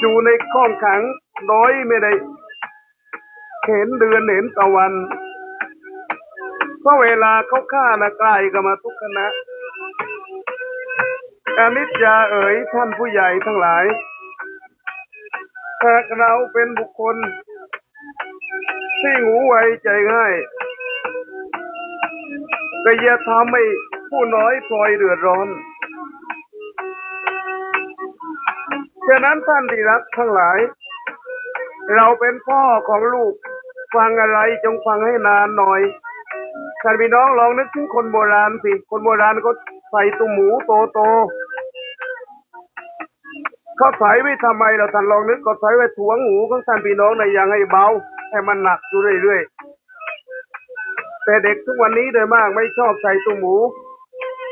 อยู่ในข้องขังโดยไม่ได้เห็นเดือนเห็นตะวันเพราะเวลาเขาฆ่านะใกล้ก็มาทุกคณะอนิจจาเอ๋ยท่านผู้ใหญ่ทั้งหลายหากเราเป็นบุคคล ที่หูไวใจง่ายก็อย่าทำให้ผู้น้อยพลอยเดือดร้อน ฉะนั้นท่านที่รักทั้งหลาย เราเป็นพ่อของลูกฟังอะไรจงฟังให้นานหน่อยท่านพี่น้องลองนึกถึงคนโบราณสิ คนโบราณเขาใส่ตุ้มหมูโตโตเขาใส่ไว้ทำไมเราท่านลองนึกเขาใส่ไว้ถ่วงหูของท่านพี่น้องในอย่างให้เบาให้มันหนักอยู่เรื่อยๆแต่เด็กทุกวันนี้โดยมากไม่ชอบใส่ตุ้มหมู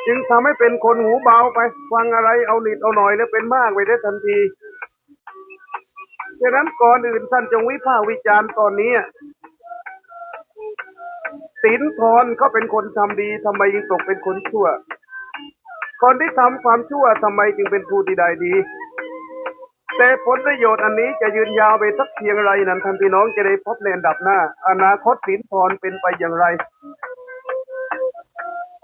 จึงทำให้เป็นคนหูเบาไป ฟังอะไรเอานิดเอาหน่อยแล้วเป็นมากไปได้ทันทีฉะนั้นก่อนอื่นท่านจงวิพากษ์วิจารณ์ตอนนี้ศีลทรเขาเป็นคนทำดีทำไมจึงตกเป็นคนชั่ว คนที่ทำความชั่วทำไมจึงเป็นผู้ที่ได้ดี แต่ผลประโยชน์อันนี้จะยืนยาวไปสักเพียงไรนั้นท่านพี่น้องจะได้พบในอันดับหน้า อนาคตศีลทรเป็นไปอย่างไร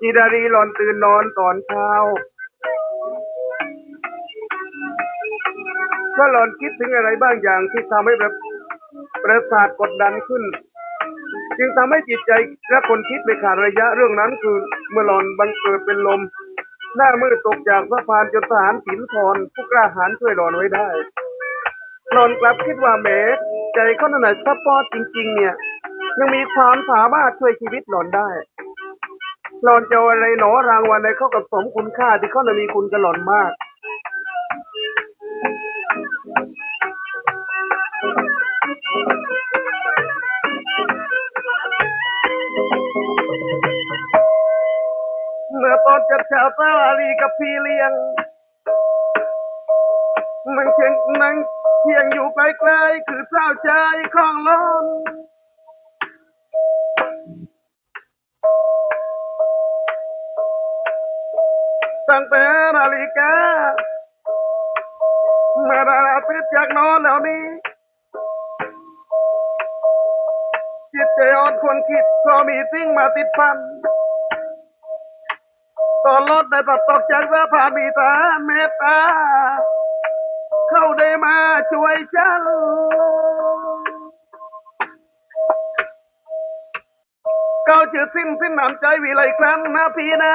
จีดารีหลอนตื่นนอนตอนเช้า ก็หลอนคิดถึงอะไรบ้างอย่างที่ทำให้แบบประสาทกดดันขึ้น จึงทำให้จิตใจและคนคิดไปขาดระยะเรื่องนั้นคือเมื่อหลอนบังเกิดเป็นลม หน้ามืดตกจากสะพานจนทหารสินทรผู้กล้าหาญช่วยหลอนไว้ได้หลอนกลับคิดว่าแหมใจเขาหนาซัพพอร์ตจริง ๆ เนี่ยยังมีความสามารถช่วยชีวิตหลอนได้ หลอนจะอะไรหนอรางวัลในเข้ากับสมคุณค่าที่เขาน่ะมีคุณกับหลอนมาก เมื่อตอนจัดฉากสาอารีกับพี่เลี้ยงนั่งเชียงนั่งเทียงอยู่ไกลๆคือเศร้าใจของหลอน ตั้งแต่นาฬิกาเมื่อดาราตื่นจากนอนแล้วนี้จิตใจอ่อนควรคิดเพราะมีสิ่งมาติดพันตอนรถได้ตัดตกจากสะพานมีตาเมตตา เข้าได้มาช่วยฉันเก้าชื่อสิ้นสิ้นน้ำใจวิไลครั้งนะพี่นะ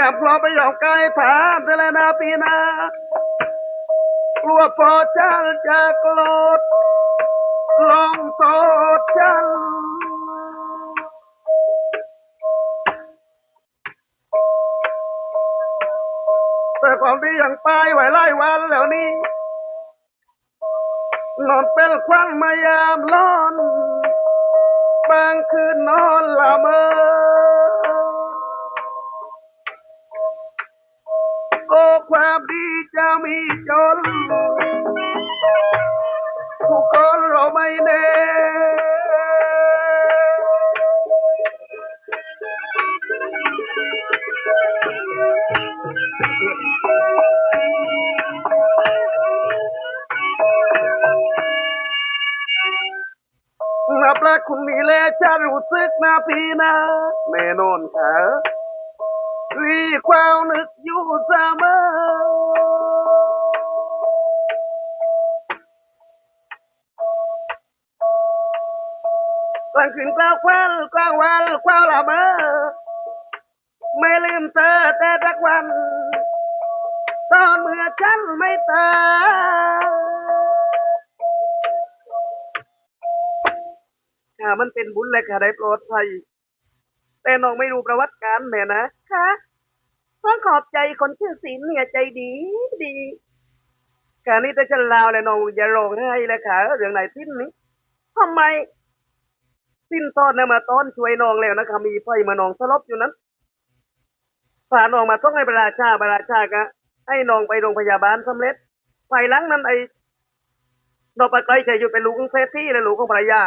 กกลับตัวตายได้เกิดกายมาบ้างถ้ามอบตัวยอมเป็นลูกกับพันทุกข์น้ำใจเพระยอยสาวพออายุพอพอกันข้ากับพร้อมไกายฐาแต่ลนาปีนากลัวพอฉันจะโกรธลองโทษฉันแต่ความที่ยังตายไหวไล่วันแล้วนี้นอนเป็นควันมายามร้อน ความดีจะมีจนทุกคนเราไม่แน่นับและคุณนี่แหละจะรู้สึกนะพี่นะแน่นอนค่ะรีความนึก กลางคืนกลางวันกลางวันกลางละเมอไม่ลืมเธอแต่สักวันตอนเมื่อฉันไม่ตายค่ะมันเป็นบุญเลยค่ะได้ปลอดภัยแต่น้องไม่รู้ประวัติการแม่นะคะ ต้องขอบใจคนชื่อศิลป์เนี่ยใจดีดีค่ะนี่แต่ฉันลาวเลยน้องอย่าร้องไห้เลยค่ะเรื่องไหนสิ้นนี้ทำไม สิ้นตอนนะมาต้อนช่วยน้องแล้วนะคะมีไฟมาน้องสลบอยู่นั้นพาน้องมาต้องให้ประราชาประราชากะให้น้องไปโรงพยาบาลสำเร็จไฟลังนั้นไอ้นปะไกลใจอยู่เป็นลูกของเศรษฐีและลูกของภรรยา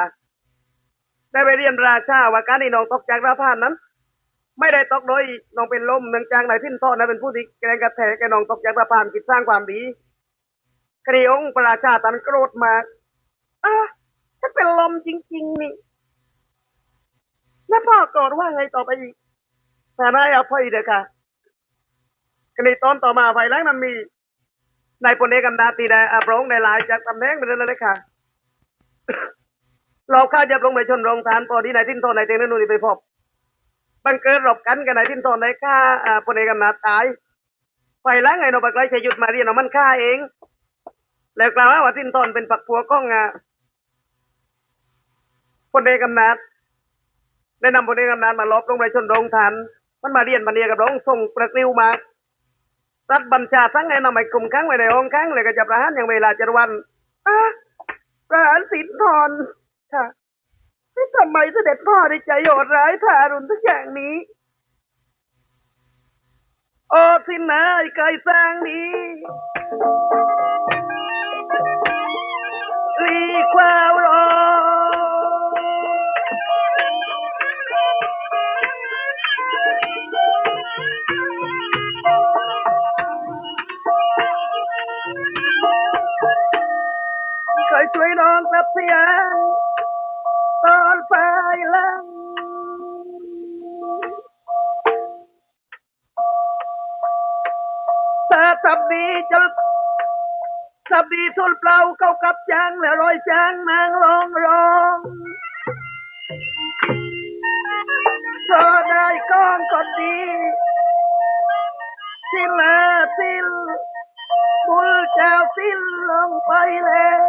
ได้ไปเรียนราชาว่าการที่น้องตกจากราพานนั้น ไม่ได้ตกโดยน้องเป็นลมเนื่องจากนายทิ้นทอดนั้นเป็นผู้ที่แกรงกระแทกแกน้องตกจากราพานคิดสร้างความดีคดีองค์พระราชาตันโกรธมากอะฉันเป็นลมจริง ๆ นี่ แล้วพ่อโกรธว่าไงต่อไปอีกแต่นายอภัยเด้อค่ะคดีตอนต่อมาไฟแรงนั้นมีนายพลเอกกันดาตีได้อาพระองค์ได้ลายจากตำแหน่งไปเลยเลยค่ะเราข้าจะลงไปชนโรงทานพอดีนายทิ้นทอนนายเตงนนุนไปพบ บังเกิดรบกันกันนายทิ้นทอนนายฆ่าอ่าพลเอกกันดาตายไฟแรงไงนบไกลชัยยุทธมาเรียนเอามันฆ่าเอง แล้วกล่าวว่าทิ้นทอนเป็นปักผัวก้องอะพลเอกกันดาได้นำพลเอกกันดามาลบลงไปชนโรงทานมันมาเรียนมาเรียนกับร้องส่งประติวมาตัดบัญชาทั้งไงนำไอ้กลุ่มค้างไว้ในห้องค้างเลยก็จะประหารอย่างเวลาเจ็ดวันอะประหารสินทรค่ะ ทำไมเสด็จพ่อได้ใจโหดร้ายทารุณทุกอย่างนี้ โอ้สินนะไอ้ไก่สร้างนี้รีความรอเคยช่วยน้องกับเสียง ถ้าทำดีจะทำดีทุนเปล่าเข้ากับจางและรอยจางนางร้องร้องก็ได้ก้องคนดีสิ้นลสิ้นบุญเจ้าสิ้นลงไปแล้ว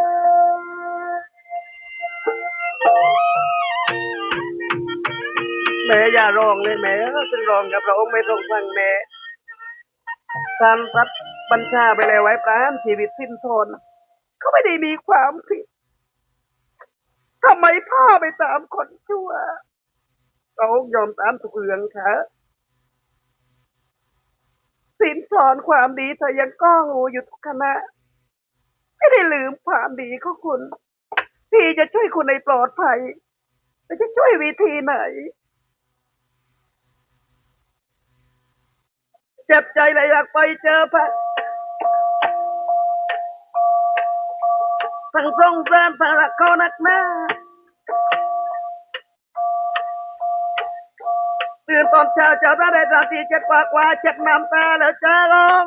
แม่อย่าร้องเลยแม่ฉันร้องกับพระองค์ไม่ต้องฟังแม่ การรัดบัญชาไปแล้วไว้ประหารชีวิตสิ้นทนเขาไม่ได้มีความผิดทำไมพ่อไปตามคนชั่วเรายอมตามทุกเรื่องค่ะสินสอนความดีเธอยังก้องหูอยู่ทุกขณะ ไม่ได้ลืมความดีของคุณ ที่จะช่วยคุณในปลอดภัยจะช่วยวิธีไหน เจ็บใจเลยอยากไปเจอพระทั้งสงสารพระรักเขานักหน้าตื่นตอนเช้าเจ้าตาได้ราตรีเจ็ดกว่ากว่าเช็ดน้ำตาแล้วจะร้อง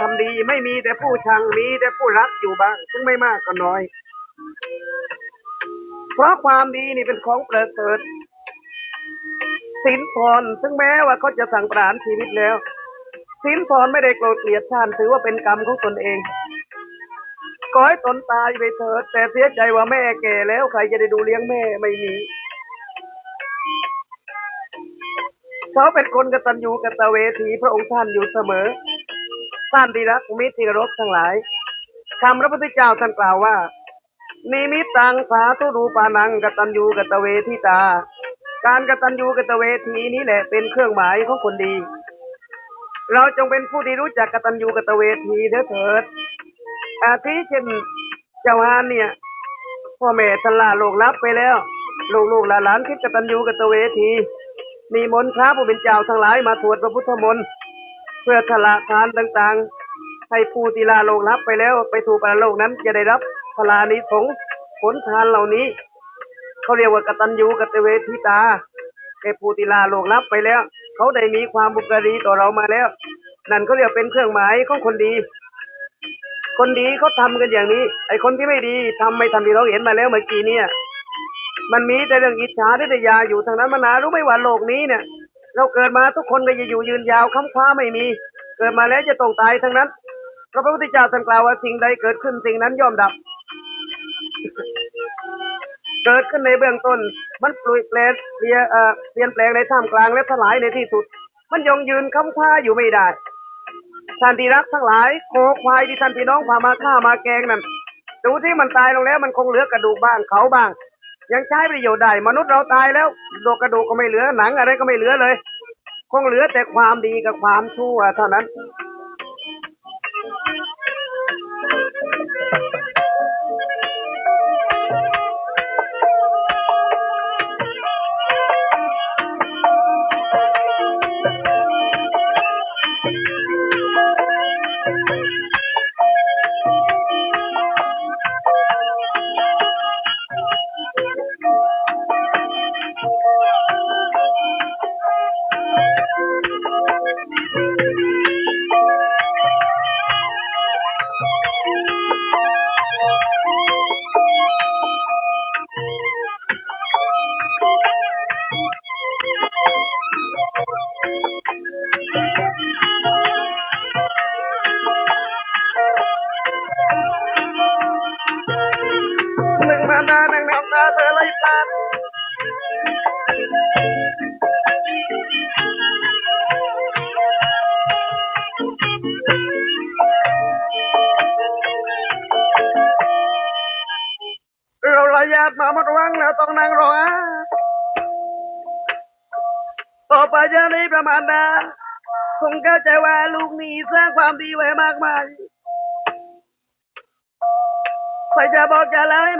ทำดีไม่มีแต่ผู้ชังมีแต่ผู้รักอยู่บ้างซึ่งไม่มากก็น้อย เพราะความดีนี่เป็นของประเสริฐสินพรซึ่งแม้ว่าเขาจะสั่งประหารชีวิตแล้วสินพรไม่ได้โกรธเกลียดท่านถือว่าเป็นกรรมของตนเองขอให้ตนตายไปเถิด แต่เสียใจว่าแม่แก่แล้วใครจะได้ดูเลี้ยงแม่ไม่มีเขาเป็นคนกตัญญูกตเวทีพระองค์ท่านอยู่เสมอ ท่านที่รักมิตรที่เคารพทั้งหลายคำพระพุทธเจ้าท่านกล่าวว่านิมิตตังสาธุรูปานังกตัญญูกตเวทิตา การกตัญญูกตเวทีนี้แหละเป็นเครื่องหมายของคนดี เราจงเป็นผู้ที่รู้จักกตัญญูกตเวทีเถิดเถิดอาทิเช่นเจ้าฮานเนี่ยพ่อแม่ทนลาโลกรับไปแล้วลูกๆหลานคิดกตัญญูกตเวที มีมนต์พระผู้เป็นเจ้าทั้งหลายมาสวดพระพุทธมนต์ เพื่อขละทานต่างๆ ให้ผู้ที่ลาโลกรับไปแล้วไปถูกปรโลกนั้นจะได้รับพลานิสงผลทานเหล่านี้เขาเรียกว่ากตัญญูกตเวทีตาแก่ผู้ที่ลาโลกรับไปแล้ว เขาได้มีความบุกรีต่อเรามาแล้ว นั่นเขาเรียกเป็นเครื่องหมายของคนดี คนดีเขาทำกันอย่างนี้ ไอ้คนที่ไม่ดีทำไม่ทำที่เราเห็นมาแล้วเมื่อกี้เนี่ย มันมีแต่เรื่องอิจฉาทิฏยาอยู่ทางนั้นมานารู้ไหมว่าโลกนี้เนี่ย เราเกิดมาทุกคนก็จะอยู่ยืนยาวค้ำคว้าไม่มี เกิดมาแล้วจะต้องตายทั้งนั้นพระพุทธเจ้าท่านกล่าวว่าสิ่งใดเกิดขึ้นสิ่งนั้นย่อมดับ เกิดขึ้นในเบื้องต้น มันปลุยแปลเปลี่ยนเอ่อเปลี่ยนแปลงในท่ามกลางและสลายในที่สุด มันยงยืนค้ำคว้าอยู่ไม่ได้ท่านที่รักทั้งหลายโคควายที่ท่านพี่น้องพามาฆ่ามาแกงนั่นดูที่มันตายลงแล้วมันคงเหลือกระดูกบ้างเขาบ้าง ยังใช้ประโยชน์ได้มนุษย์เราตายแล้วโดกระดูกก็ไม่เหลือหนังอะไรก็ไม่เหลือเลย คงเหลือแต่ความดีกับความชั่วเท่านั้น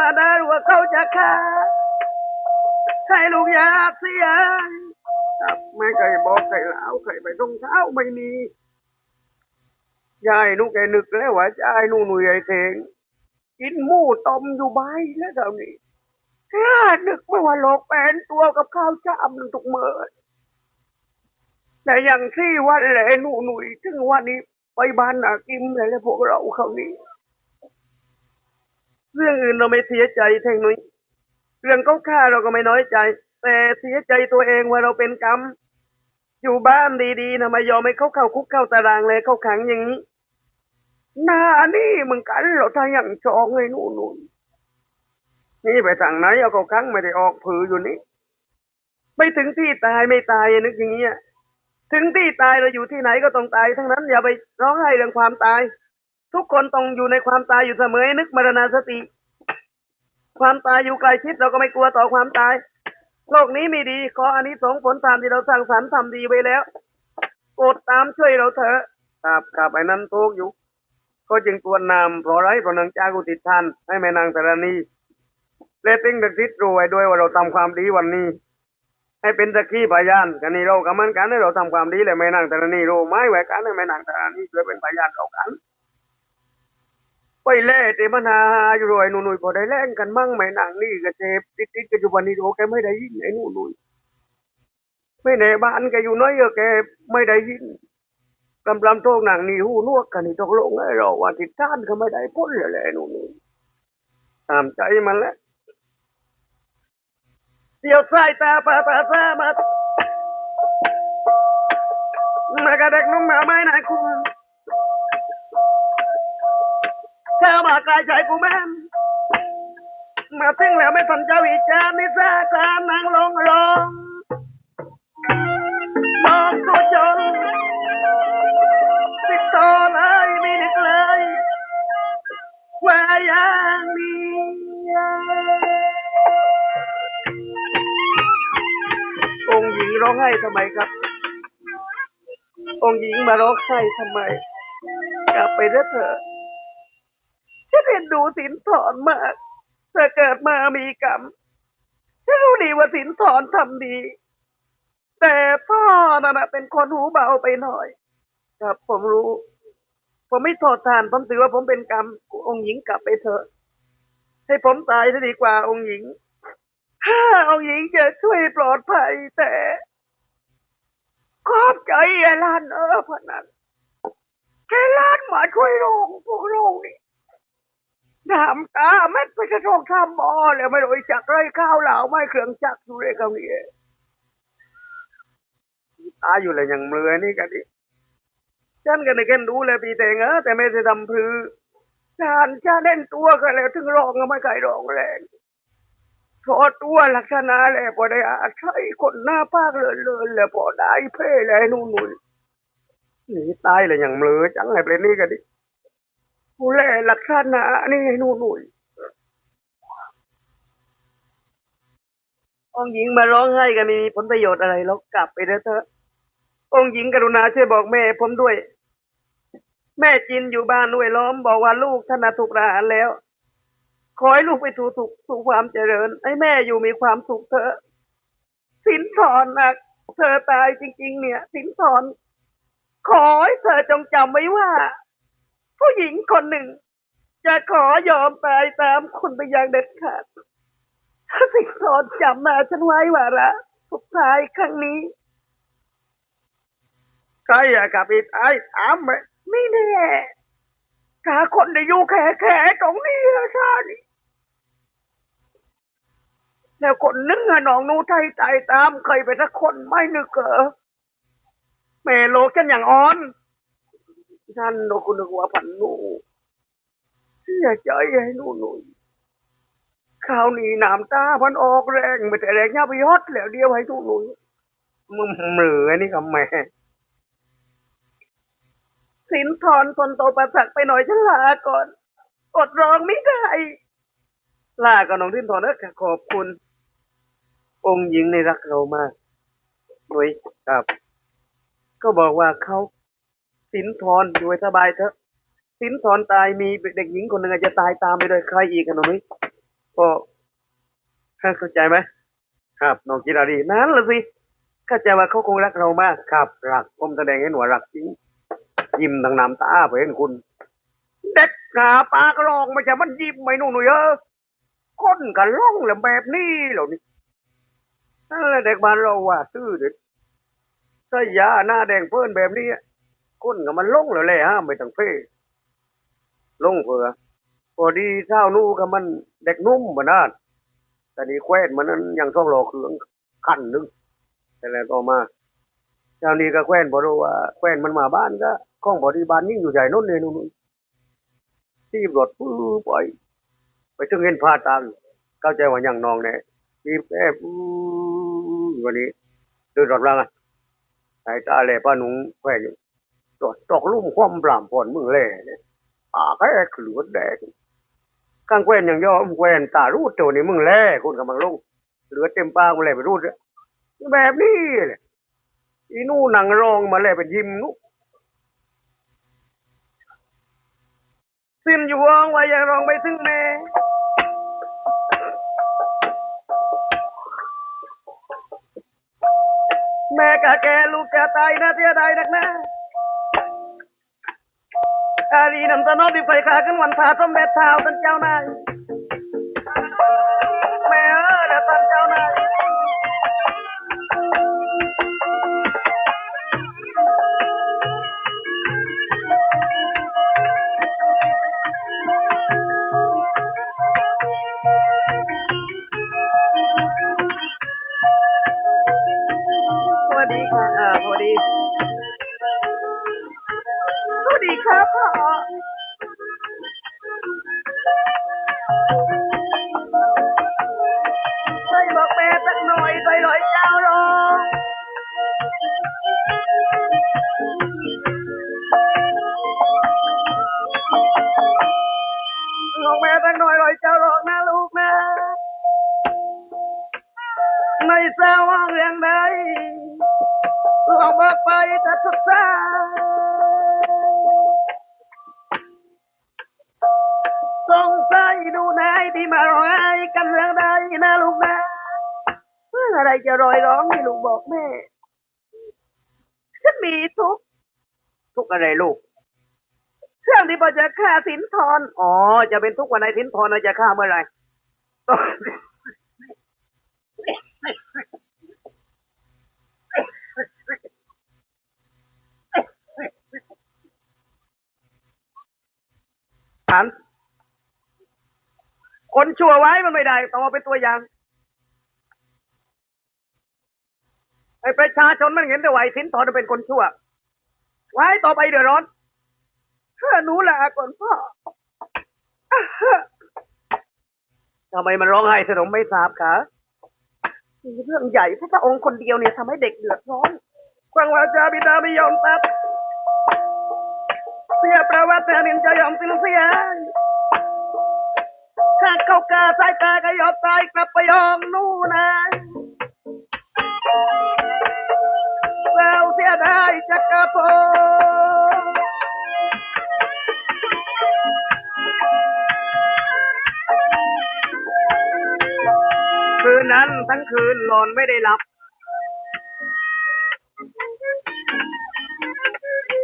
าให้มาได้ว่าเขาจะฆ่าให้ลูกยาเสียครับไม่เคยบอกใครเล่าใครไปตรงเท้าไม่มียายนุกแกนึกแล้วว่ายายนู่นหนุ่ยไอเทงกินหมูต้มอยู่ใบแล้วเดี๋ยวนี้ถ้านึกไม่ว่าโลอกแปลนตัวกับข้าวจามหนึ่งทุกเมื่อแต่อย่างที่วันแหละหนูหนุ่ยถึงวันนี้ไปบ้านนากิมเลยแล้วพวกเราเขานี้ เรื่องอื่นเราไม่เสียใจแท่งนุ้ยเรื่องเขาฆ่าเราก็ไม่น้อยใจ แต่เสียใจตัวเองว่าเราเป็นกรรม อยู่บ้านดีๆนะไม่ยอมให้เขาเข้าคุกเข้าตารางเลยเข้าขังอย่างนี้หน้านี่มึงกันเราทาอย่างจองเลยนู่นนู่นนี่ไปทางไหนเอาเขาขังไม่ได้ออกผืออยู่นี่ไปถึงที่ตายไม่ตายนึกอย่างเงี้ยถึงที่ตายเราอยู่ที่ไหนก็ต้องตายทั้งนั้นอย่าไปร้องไห้เรื่องความตาย ทุกคนต้องอยู่ในความตายอยู่เสมอนึกมรณาสติ ความตายอยู่ใกลชิดเราก็ไม่กลัวต่อความตาย โลกนี้มีดี ขออันนี้สงผลตามที่เราสร้างสรรค์ทำดีไว้แล้วโปรดตามช่วยเราเถอะครับครับไอ้นั้นทุกอยู่ ก็จึงตัวนามเพราะไรเพระนางจ้ากุติท่านให้แม่นางธรณีแลติ้งตะคิดรวยด้วยว่าเราทำความดีวันนี้ ให้เป็นตะขี้พยานกันนี่เรากับมันกันให้เราทำความดีและแม่นางธรณีรู้ไหมแหวกันให้แม่นางธรณีช่วยเป็นพยานเรากัน ไปเล่แต่มันหาอยู่รวยหนุ่ยพอได้แล่งกันมั่งไหมหนังนี่ก็เจ็บติดติดกันอยู่วันนี้โอแกไม่ได้ยินไอ้หนุ่ยไม่ในบ้านแกอยู่น้อยเออแกไม่ได้ยินกำลังโทกหนังนี่หูนวกกันนี่ตกลงไอ้เราว่าทิศท่านก็ไม่ได้พ้นเลยแหละหนุ่ยตามใจมันแล้วเดี๋ยวสายตาปาปาซามามากระเด็กนุ่งหมาไม้นายคุณ ข้ามากลายใจกูแม่นมาถึงแล้วไม่ทันจะวิจารณ์นิสาคามนางลงลงมองตัวจนติดต่อเลยไม่นึกเลยว่าอย่างนี้องหญิงร้องไห้ทำไมครับ องหญิงมาร้องไห้ทำไมกลับไปเถอะเถอะ ฉันเห็น ดูสินสอนมากเธอเกิดมามีกรรมฉันรู้ดีว่าสินสอนทำดี แต่พ่อนั่นนะเป็นคนหูเบาไปหน่อย ครับผมรู้ ผมไม่โทษทาน ผมถือว่าผมเป็นกรรมองค์หญิงกลับไปเถอะ ให้ผมตายจะดีกว่าองค์หญิง ถ้าองค์หญิงจะช่วยปลอดภัยแต่ขอบใจไอ้ลานเออพนั้นแค่ลานมาช่วยโรงพวกโรงนี่ น้ำตาเม็ดไปกระทงทำบ่อแล้วไม่รู้จักไรข้าวเหลาไม่เครื่องจักอยู่เลยเขานี่ตายอยู่เลยอย่างเมือนี่กันดิฉันก็ในแค่ดูแลยปีแต่งเออแต่ไม่ได้ทำพลือชานชาเล่นตัวกันแล้วถึงร้องก็ไม่เคยร้องแรงพอตัวลักษณะแล้วพอได้อาใช้คนหน้าภาคเลินเลินแล้วพอได้เพ่แล้วนู่นนู่นหนีตายเลยอย่างเมือจังไงเป็นนี่กันดิ ผู้แลลักษณะนี่นู่นนู่นองหญิงมาร้องไห้กันมีผลประโยชน์อะไรแล้วกลับไปเถอะเถอะ องหญิงกรุณาช่วยบอกแม่ผมด้วย แม่จินอยู่บ้านด้วยล้อมบอกว่าลูกท่านถูกระหารแล้ว ขอให้ลูกไปถูถูกสู่ความเจริญ ให้แม่อยู่มีความสุขเถอะ สินสอนนะเธอตายจริง ๆ เนี่ย สินสอน ขอให้เธอจงจำไว้ว่า ผู้หญิงคนหนึ่ง จะขอยอมตายตามคุณไปอย่างเด็ดขาดถ้าสินสอนจำมาฉันไว้ว่าละสุดท้ายครั้งนี้ใครอยากกลับไปตายถามไหมไม่แน่ถ้าคนได้อยู่แค่แค่ตรงนี้ละชานี่แล้วคนนึงอะน้องนูไทยใจตามเคยไปสักคนไม่นึกเกอแม่โลกกันอย่างอ่อน ท่านโนคุณนึกว่าพันนูเสียใจให้หนูหนุ่ยข้าวนี้น้ำตาพันออกแรงไม่แต่แรงย่าไปยอดแล้วเดียวให้หนูหนุ่ยมึงเหมือนี่กับแม่สินทรคนโตประสักไปหน่อยฉันลาก่อนอดร้องไม่ได้ล่ากับน้องทินทอนนะขอบคุณ องค์หญิงในรักเรามากนุ้ยครับ ก็บอกว่าเขา สินทรอยู่สบายเถอะ สินทรตายมีเด็กหญิงคนหนึ่งอาจจะตายตามไปโดยใครอีกกันนุ้ก็เข้าใจไหมครับน้องกิราดีนั่นละสิเข้าใจว่าเขาคงรักเรามากครับรักผมแสดงให้หนูรักจริงยิ้มดังน้ำตาไปเห็นคุณ เด็กกาปากร้องไม่ใช่มันยิ้มไม่หนูหนูเยอะคนกันร้องแล้วแบบนี้เหล่านี้เด็กบ้านเราว่าซื่อเด็กถ้ายาหน้าแดงเพื่อนแบบนี้ คนกับมันลงแล้วแหละฮะไม่ต้องเฟ่ลงเผื่อพอดีเช้านู้กับมันเด็กนุ่มบนนั้นแต่นี่แควนมันนั้นยังต้องรอเครื่องขั้นหนึงแต่แล้วก็มาเช้านี้ก็แควนบอกว่าแควนมันมาบ้านก็ข้องบอดีบ้านยิ่งอยู่ใหญ่นู่นเลยนู่นที่รถปื้อไปไปถึงเห็นพาตังเข้าใจว่าอย่างนองเนี่ยทีแอบวันนี้ดินรถรังอะสายตาแหล่ป้าหนุ่งแขวนอยู่ ตอดตอกลุ่มความปรามปอนมือแหล่เนี่ยปากแค่ขลุ่นแดงข้างแขวนอย่างย่อมแขวนตารูดตัวนี้มึงแหล่คุณกำลังลงเหลือเต็มปากมึงแหล่ไปรูดแบบนี้เลยอีนู่นนังรองมาแหล่เป็นยิ้มนุสิ้นอยู่วองว่าอย่ารองไปถึงแม่แม่กะแกลูกจะตายนะเสียดายนักนะ อารีนำตะนอดีไฟขาขึ้นวันทาต้มเด็จเท้าท่านเจ้านาย จะรอยร้องให้ลูกบอกแม่ฉันมีทุกข์ทุกอะไรลูกเรื่องที่พอจะฆ่าสินทรอ๋อ จะเป็นทุกวันไหนสินทรจะฆ่าเมื่อไหร่ถามคนชั่วไว้มันไม่ได้ ต้องเอาเป็นตัวอย่าง ไอ้ประชาชนมันเห็นแต่ไหวสินทรเป็นคนชั่ว ไว้ต่อไปเดือดร้อนเพื่อหนูลาก่อนพ่อทำไมมันร้องไห้สนมไม่ทราบคะมีเรื่องใหญ่พระองค์คนเดียวเนี่ยทำให้เด็กเดือดร้อนควังวาจาบิดาไม่ยอมตัดเสียประวัติแทนินจะยอมสิ้นเสียข้าเข้ากาสายตาก็ยอมตายกลับไปยองนู่นนะ เราเสียดายจักรพงศ์คืนนั้นทั้งคืนหลอนไม่ได้หลับ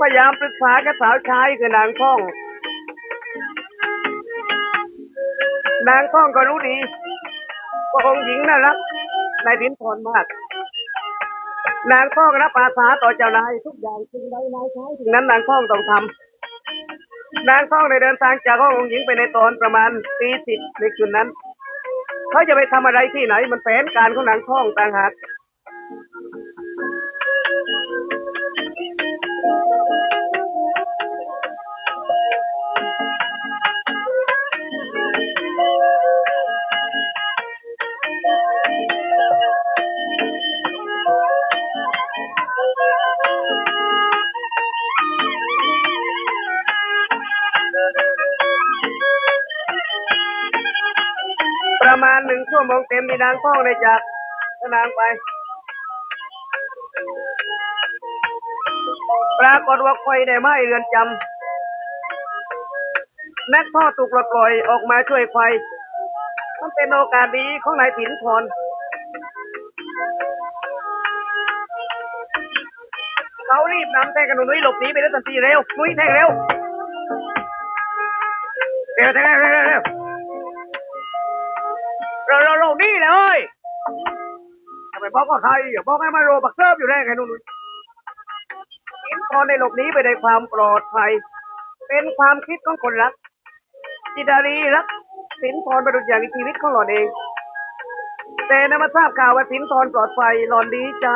พยายามปรึกษากับสาวใช้คือนางท่อง นางท่องก็รู้ดีว่าองค์หญิงน่ารักนายดินทรมาก นางข้องรับอาสาต่อเจ้านายทุกอย่างสิ่งใดนายใช้สิ่งนั้นนางข้องต้องทำนางข้องในเดินทางจากห้ององค์หญิงไปในตอนประมาณตีสิบในคืนนั้น เขาจะไปทำอะไรที่ไหนมันแผนการของนางข้องต่างหาก มีนางท่องได้จากนางไป ปรากฏว่าไฟได้ไม้เรือนจำนักโทษถูกปลดปล่อยออกมาช่วยไฟมันเป็นโอกาสดีของนายถินทรเขารีบนำแทงกันหนุ้ยหลบหนีไปได้วทันทีเร็ว นุ้ยแทงเร็ว เร็วแทงเร็วเร็วเร็ว ทำไมบอกว่าใครอย่าบอกให้มาโรบักเซิร์ฟอยู่แรกไงนู่นอินทอนในหลบนี้ไปในความปลอดภัย เป็นความคิดของคนรัก จิดารีรักสินทรประดุจอย่างในชีวิตของหล่อนเอง แต่นำมาทราบข่าวว่าสินทรปลอดภัยหล่อนดีใจ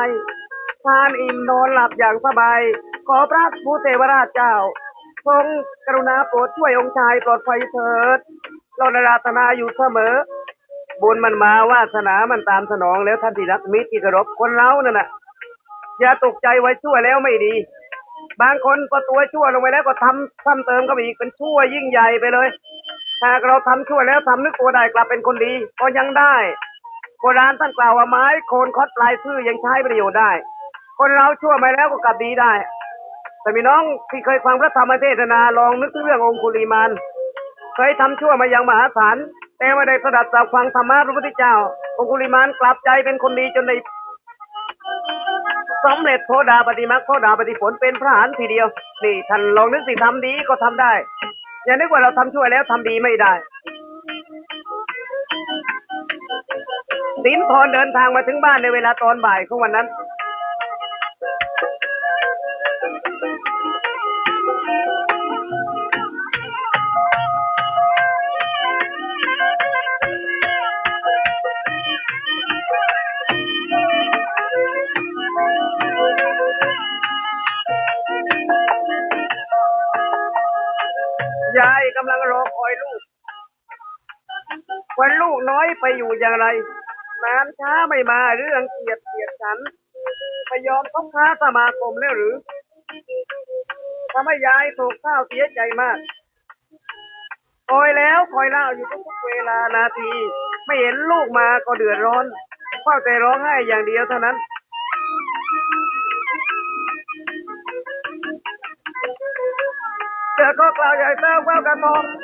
ทานอิ่มนอนหลับอย่างสบาย ขอพระผู้เทวราชเจ้าทรงกรุณาโปรดช่วยองค์ชายปลอดภัยเถิดเรานราธนาอยู่เสมอ บุญมันมาวาสนามันตามสนองแล้วท่านที่รักมิตรที่เคารพคนเรานั่นน่ะอย่าตกใจไว้ชั่วแล้วไม่ดี บางคนพอตัวชั่วลงไปแล้วก็ทำซ้ำเติมก็อีกเป็นชั่วยิ่งใหญ่ไปเลยหากเราทำชั่วแล้วทำนึกตัวได้กลับเป็นคนดีก็ยังได้โบราณท่านกล่าวว่าไม้โคนคดปลายซื่อยังใช้ประโยชน์ได้ คนเราชั่วไปแล้วก็กลับดีได้ แต่มีน้องที่เคยฟังพระธรรมเทศนาลองนึกเรื่ององคุลีมานเคยทำชั่วมาอย่างมหาศาล แต่ไม่ได้สดับสับฟังธรรมะพระพุทธเจ้าองคุลิมานกลับใจเป็นคนดีจนได้สำเร็จโพดาปฏิมาโพดาปฏิผลเป็นพระหานทีเดียว นี่ท่านลองนึกสิทำดีก็ทำได้ อย่านึกว่าเราทำช่วยแล้วทำดีไม่ได้สินทรเดินทางมาถึงบ้านในเวลาตอนบ่ายของวันนั้นำลังรอคอยลูกวันลูกน้อยไปอยู่อย่างไรนานช้าไม่มาเรื่องเกลียดเกลียดฉันไม่ยอมคบค้าสมาคมแล้วหรือทำให้ยายโศกเศร้าเสียใจมาก คอยแล้วคอยเล่าอยู่ทุกเวลานาที ไม่เห็นลูกมาก็เดือดร้อนเฝ้าแต่ร้องไห้อย่างเดียวเท่านั้น เจอก็